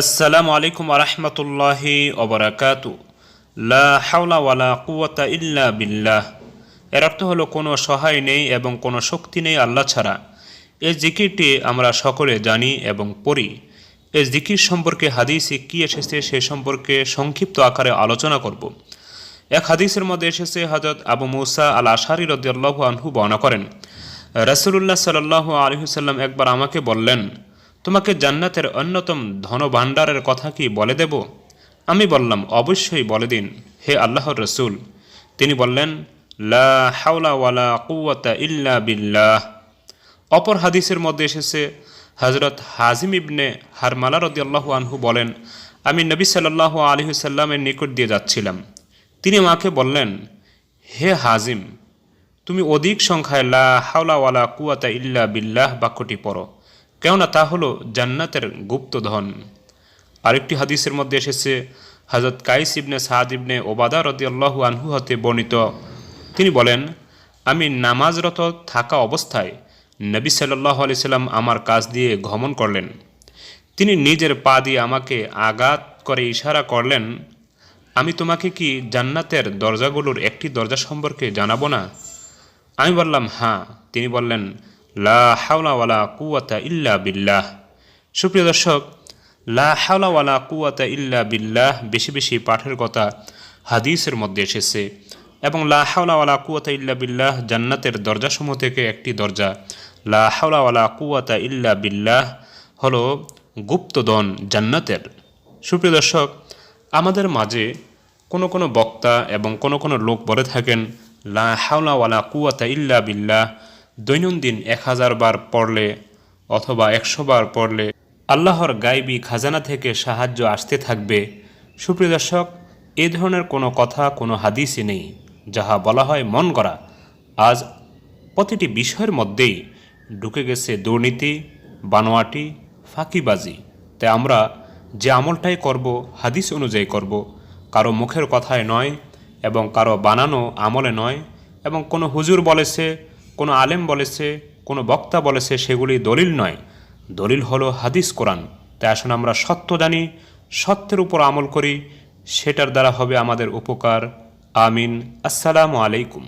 আসসালামু আলাইকুম আরহামতুল্লাহি ওবরাকাতু লা হাওলা ওয়ালা কুওয়াতা ইল্লা বিল্লাহ। এর অর্থ হলো, কোনো সহায় নেই এবং কোনো শক্তি নেই আল্লাহ ছাড়া। এই জিকিরটি আমরা সকলে জানি এবং পড়ি। এই জিকির সম্পর্কে হাদিসে কী এসেছে সে সম্পর্কে সংক্ষিপ্ত আকারে আলোচনা করব। এক হাদিসের মধ্যে এসেছে হজরত আবু মুসা আল আশারি রদিয়াল্লাহু আনহু বর্ণনা করেন, রাসুলুল্লাহ সাল্লাহ আলহিসাল্লাম একবার আমাকে বললেন তোমাকে জান্নাতের অন্যতম ধনভাণ্ডারের কথা কি বলে দেব? আমি বললাম, অবশ্যই বলে দিন, হে আল্লাহর রসুল। তিনি বললেন, লা হাওলা ওয়ালা কুওয়াতা ইল্লা বিল্লাহ। অপর হাদিসের মধ্যে এসেছে হজরত হাজিম ইবনে হারমালা রদিয়াল্লাহু আনহু বলেন, আমি নবী সাল্লাহ আলহিসাল্লামের নিকট দিয়ে যাচ্ছিলাম। তিনি মাকে বললেন, হে হাজিম তুমি অধিক সংখ্যায় লা হাওলা ওয়ালা কুয়াতা ইল্লা বিল্লাহ বাক্যটি পড়ো। কেননা তা হলো জান্নাতের গুপ্ত ধন আরেকটি হাদিসের মধ্যে এসেছে হজরত কাইস ইবনে সাদ ইবনে ওবাদা রদিয়াল্লাহু আনহু হতে বর্ণিত। তিনি বলেন, আমি নামাজরত থাকা অবস্থায় নবী সাল্লাহ আলি সাল্লাম আমার কাজ দিয়ে গমন করলেন। তিনি নিজের পা দিয়ে আমাকে আঘাত করে ইশারা করলেন, আমি তোমাকে কি জান্নাতের দরজাগুলোর একটি দরজা সম্পর্কে জানাব না? আমি বললাম হ্যাঁ। তিনি বললেন লা হাওলা ওয়ালা কুয়াতা ইল্লা বিল্লাহ। সুপ্রিয় দর্শক, লা হাওলা ওয়ালা কুয়াতা ইল্লা বিল্লাহ বেশি বেশি পাঠের কথা হাদিসের মধ্যে এসেছে এবং লা হাওলা ওয়ালা কুয়াতা ইল্লা বিল্লাহ জান্নাতের দরজাসমূহ থেকে একটি দরজা। লা হাওলা ওয়ালা কুয়াতা ইল্লা বিল্লাহ হলো গুপ্তদন জান্নাতের। সুপ্রিয় দর্শক, আমাদের মাঝে কোনো কোনো বক্তা এবং কোনো কোনো লোক বলে থাকেন, লা হাওলা ওয়ালা কুয়াতা ইল্লা বিল্লাহ দৈনন্দিন এক হাজার বার পড়লে অথবা একশো বার পড়লে আল্লাহর গাইবী খাজানা থেকে সাহায্য আসতে থাকবে। সুপ্রিয় দর্শক, এ ধরনের কোনো কথা, কোনো হাদিসই নেই, যাহা বলা হয় মন করা আজ প্রতিটি বিষয়ের মধ্যেই ঢুকে গেছে দুর্নীতি, বানোয়াটি, ফাঁকিবাজি। তাই আমরা যে আমলটাই করব, হাদিস অনুযায়ী করব, কারও মুখের কথায় নয় এবং কারও বানানো আমলে নয় এবং কোনো হুজুর বলেছে কোনো আলেম বলেছে কোনো বক্তা বলেছে সেগুলি দলিল নয়। দলিল হলো হাদিস কোরআন। তাই আসুন আমরা সত্য জানি, সত্যের উপর আমল করি, সেটার দ্বারা হবে আমাদের উপকার। আমিন। আসসালামু আলাইকুম।